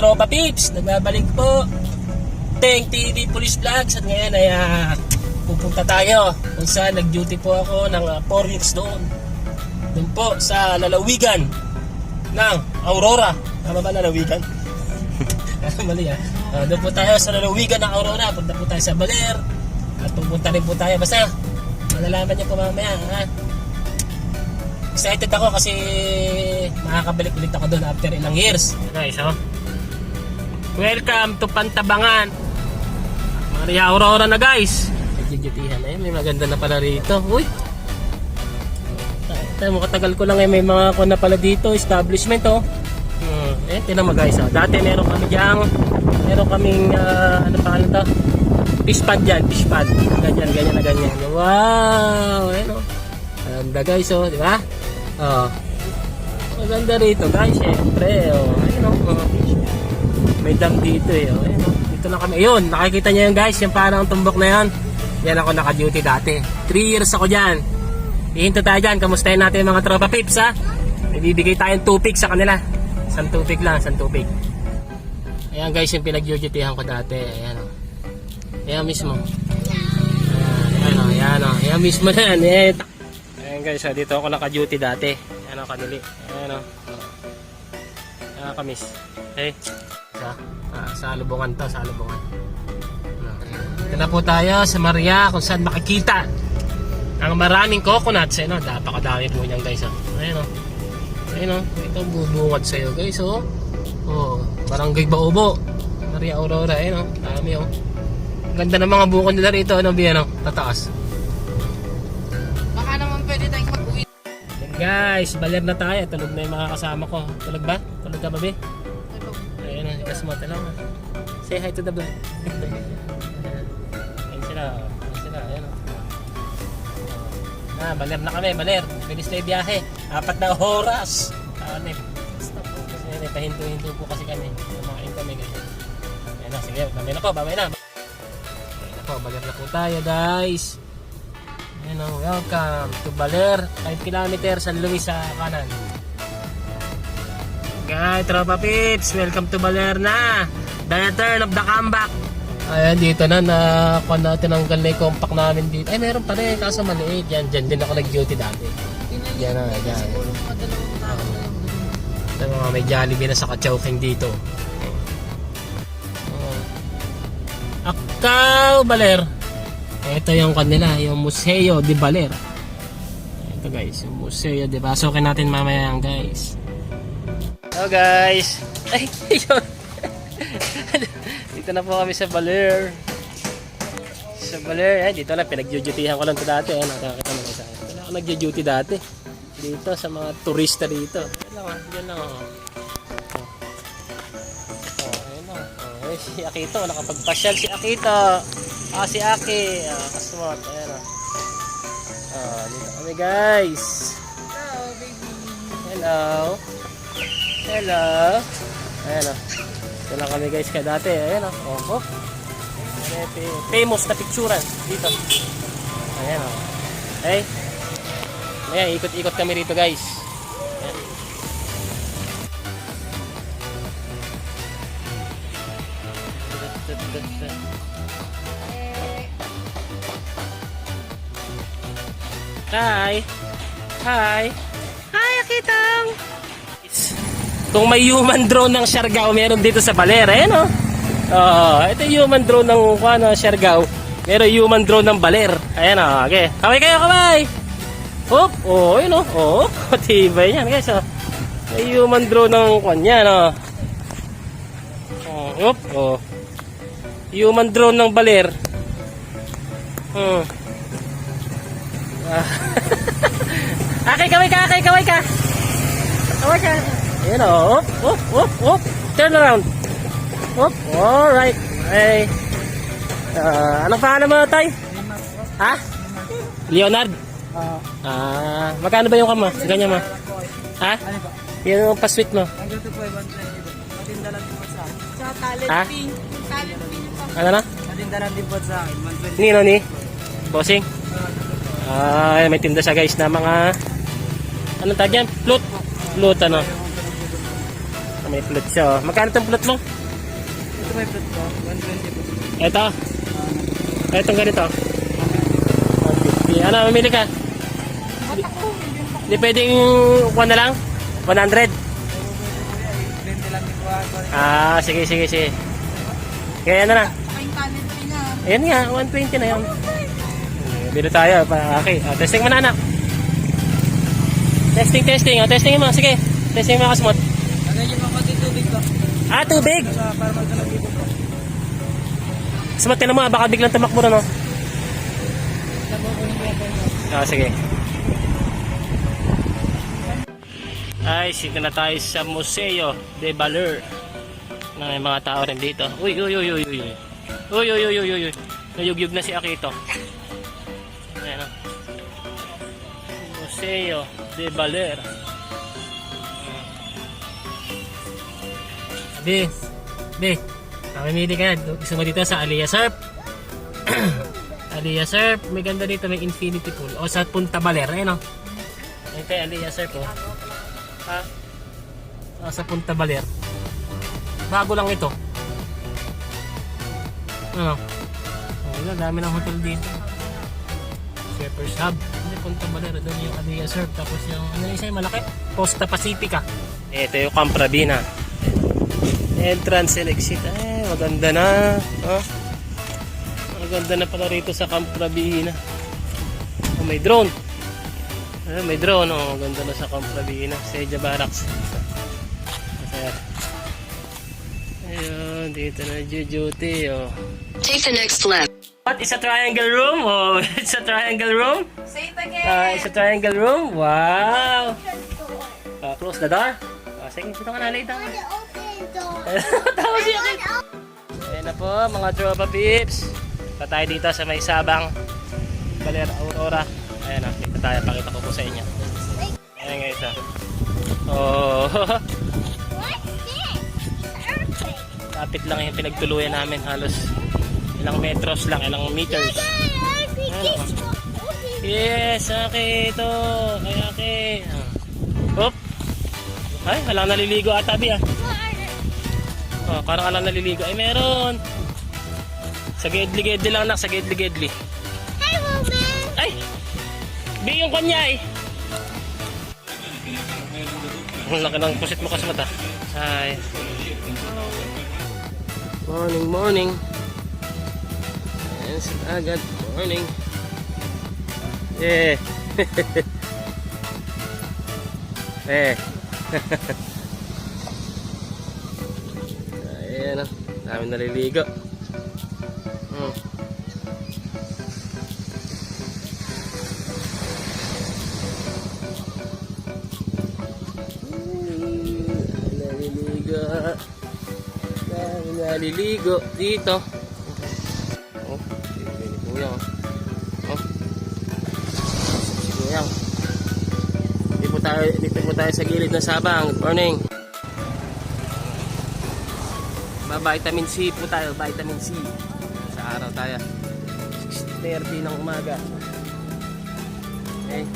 Tropa Pips, nagbabalik po. Teng TV Police Vlogs at ngayon ay ah, pupunta tayo kung saan nag-duty po ako ng 4 weeks doon. Doon po sa lalawigan ng Aurora. Tama ba lalawigan? Mali ah. Ah, doon po tayo sa lalawigan ng Aurora. Punta po tayo sa Baler. At pupunta rin po tayo. Basta, malalaman niyo po mamaya. Ha? Excited ako kasi makakabalik ulit ako doon after ilang years. Guys, oh. Welcome to Pantabangan. Maria Aurora na guys. Nagdidutihan na yun. May maganda na pala rito. Uy. Tayo katagal ko lang eh. May mga ko na pala dito. Establishment oh. Hmm. Eh, tinan mo guys. Oh. Dati meron kami diyang meron kaming ah, ano pa to? Fish pad dyan. Fish pad. Ganyan, ganyan na ganyan. Wow. Ayun oh. Ganda guys oh. Di ba? Oh. Maganda rito guys. Siyempre. Oh. Ayun oh. oh. May dam dito eh. Oh. Ayun oh. Dito na kami. Ayun. Nakikita niyo yung guys. Yung parang tumbok na yan. Yan ako naka-duty dati. 3 years ako dyan. Ihinto tayo dyan. Kamustahin natin mga tropa pips ha. Ibibigay tayong tupig sa kanila. Isang tupig lang. Isang tupig. Ayan guys yung pinag-dutyhan ko dati. Ayan o. Ayan mismo. Ayan, ayan o. Ayan o. Ayan mismo na yan. Ayan. Ayan guys. ah, Dito ako naka-duty dati. Ayan o. Kanili. Ayan o. Ayan kamis. Okay. Sa, ah, sa lubungan to. Sa lubungan. Ito na po tayo sa Maria kung saan makikita ang maraming coconuts. Ayun o. Napakadami po niyan guys. Oh. Ayan o. Ayun o. Ito bubungad sa'yo guys o. Oh, Barangay Baobo. Maria Aurora. Ayun o. Dami o. Ang Ganda ng mga bukod nila rito. Ano ba yan o? Tataas. Guys, baler na tayo. Tulog na yung mga kasama ko. Tulog ba? Tulog ka ba, be? Ayun o, ikas mo. Mo. Say hi to the vlog. Ayun sila. Ayun sila. Ayun. Ah, baler na kami, baler. Bilis na yung biyahe. Apat na oras. Anip. Kasi pahinto-hinto po kasi kami. Kumakain kami ganyan. Ayun na, sige. Babay na po, babay na. Ayun na po, baler na po tayo guys. Ayun o, welcome to Baler. 5 kilometers San Luis sa kanan. Guys, tropa pips, welcome to Baler na. The return of the comeback. Ayan, dito na, na kuha na tinanggal na yung compact namin dito. Ay, meron pa rin, kaso maliit. Yan, dyan din ako nag-duty dati. Yan na, yan. Lang doon. Ito mga may Jollibee na sa Kachowking dito. Oh. Akaw, Baler. Ito yung kanila, yung Museo de Baler. Ito guys, yung Museo de Basokin natin mamaya yan guys. Hello guys. Ay, yun. dito na po kami sa Baler. Sa Baler, eh, dito lang, pinag-dutyhan ko lang ito dati. Eh, nakakita mo sa akin. Lang ako nag-duty dati. Dito, sa mga turista dito. Yan lang, ah, yan lang. Si Akito, nakapagpasyal si Akito. Ah, si Aki. Ah, kaswat. Ayan ah. Ah, dito kami guys. Hello, baby. Hello. Hello. Ayan o. Ito lang kami guys ka dati. Ayan o. Oh, oh. Famous na picturean dito. Ayan o. Okay. Ayan, ikot-ikot kami rito guys. Hi. Hi. Hi, Akitang. Kung may human drone ng Siargao, meron dito sa Baler. Ayan o. Oo, ito yung human drone ng ano, Siargao. Meron human drone ng Baler. Ayan o. Okay. Kaway kayo, kaway. Hop. Oh, yun o. Oo. Matibay yan, guys. Oh. May human drone ng kwan yan o. Oh, hop. Oh. Human drone ng Baler. Hmm. Ah. Akay, kaway ka, akay, kaway ka. Kaway ka. Ayan o. Op, op, op, op. Turn around. Op. Alright. Hey. Uh, anong pangalan mo, Tay? Ha? Leonard? Ah, Ah, magkano ba yung kama? Ganyan mo. Ha? ano ba? Yung pa-sweet mo. Ang dito po ay 120 po. Matinda lang din po sa akin. Sa talent fee. Talent fee yung pang- Ano na? Matinda lang din po sa akin. 120. Nino ni? Bossing? Ah, may tinda siya guys na mga Anong tawag yan? Flute? Flute ano? May flute siya. oh. Magkano itong flute mo? Ito may plot ko. 120 po. Ito. Etong ganito. 150. Ano, mamili ka? Hindi pwedeng kuha na lang? 100? kuya. 20 lang din ko. Ah, sige, sige, sige. Kaya ano na. Niya. Ayan nga, 120 na yun. Dito tayo, pa, okay. Ah, testing mo na anak. Testing, testing. Oh, testing mo, sige. Testing mo kasmot. Lagay yung mga pati tubig ko. Ah, tubig. Para magkalang dito ko. Smart ka naman, baka biglang tumakbo na, no? Ah, sige. Ay, sito na tayo sa Museo de Valor. Na may mga tao rin dito. Uy, uy, uy, uy. Uy, uy, uy, uy, uy, uy. Nayugyug na si Akito. Museo de Valor. Be, be, mamimili ka na. Gusto mo dito sa Aliyah Surf? Aliyah Surf, may ganda dito, may infinity pool. O sa Punta Baler, ayun o. Ayun kay Aliyah Surf o. Ha? O, sa Punta Baler. Bago lang ito. Ano? O, yun, dami ng hotel dito. Shepherd's Hub. Hindi, Punta Baler. Doon yung Aliyah Surf. Tapos yung, ano yung isa yung malaki? Costa Pacifica. Ito yung Camprabina. Entrance and exit. Eh, maganda na. Oh. Maganda na pala rito sa Camp Rabina. Oh, may drone. Ah, may drone. Oh, maganda na sa Camp Rabina. Seja Barracks. Masaya. Ayun, dito na duty. Oh. Take the next left. What? It's a triangle room? Oh, it's a triangle room? Say it again. Ah, it's a triangle room? Wow! Ah, close the door? Ah, sige, dito ka na later. Tawa siya. Ayan na po, mga tropa pips. Pa tayo dito sa may sabang Baler Aurora. Ayan na, dito tayo. Pakita ko po sa inyo. Ayan guys ah. Oh, lapit lang yung pinagtuluyan namin. Halos ilang metros lang, ilang meters. Yes, okay ito. Ay, okay. Ah. Hop. Ay, walang naliligo ata, Bi ah. Oh, parang alam naliligo. Ay, meron. Sa gedli-gedli lang, nak. Sa gedli-gedli. Ay! Bi yung kanya eh. Ang laki ng pusit mo kasi mata. Ay. Morning, morning. Yes, agad. Morning. Yeah. eh. Ayan o. Dami naliligo. Hmm. Naliligo. Dami naliligo dito. Tayo, dito po tayo sa gilid ng Sabang. Good morning. Ba vitamin C po tayo, vitamin C. Sa araw tayo. 6.30 ng umaga. Okay.